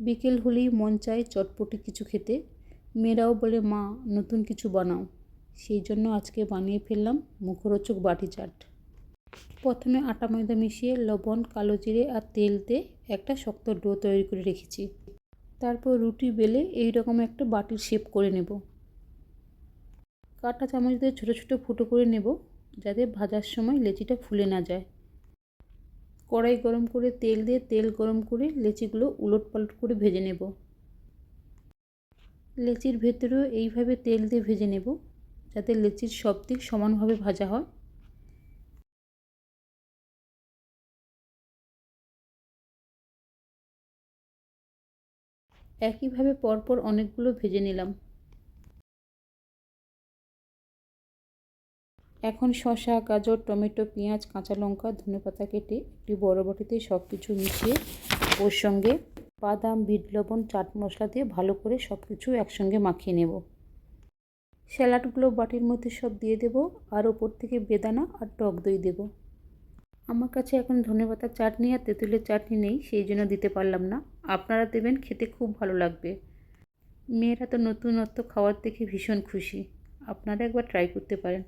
বিকেল হলেই মন চায় চটপটি কিছু খেতে। মেয়েরাও বলে, মা, নতুন কিছু বানাও। সেই জন্য আজকে বানিয়ে ফেললাম মুখরোচক বাটি চাট। প্রথমে আটা ময়দা মিশিয়ে লবণ, কালো জিরে আর তেল দিয়ে একটা শক্ত ডো তৈরি করে রেখেছি। তারপর রুটি বেলে এই রকম একটা বাটির শেপ করে নেব। কাটা চামচ দিয়ে ছোটো ছোটো ফুটো করে নেব, যাতে ভাজার সময় লেচিটা ফুলে না যায়। কড়াই গরম করে তেল দিয়ে তেল গরম করে লেচিগুলো উলট পালট করে ভেজে নেব। লেচির ভেতরেও এইভাবে তেল দিয়ে ভেজে নেব যাতে লেচির সব দিক সমানভাবে ভাজা হয়। একইভাবে পরপর অনেকগুলো ভেজে নিলাম। এখন শসা, গাজর, টমেটো, পেঁয়াজ, কাঁচা লঙ্কা ধনেপাতা কেটে একটি বড় বাটিতে সব কিছু মিশিয়ে ওর সঙ্গে বাদাম, বিট, লবণ, চাট মশলা দিয়ে ভালো করে সব কিছু একসঙ্গে মাখিয়ে নেব। স্যালাডগুলো বাটির মধ্যে সব দিয়ে দেব আর ওপর থেকে বেদানা আর টক দই দেব। আমার কাছে এখন ধনেপাতার চাটনি আর তেঁতুলের চাটনি নেই, সেই জন্য দিতে পারলাম না। আপনারা দেবেন, খেতে খুব ভালো লাগবে। মেয়েরা তো নতুনত্ব খাওয়ার দেখে ভীষণ খুশি। আপনারা একবার ট্রাই করতে পারেন।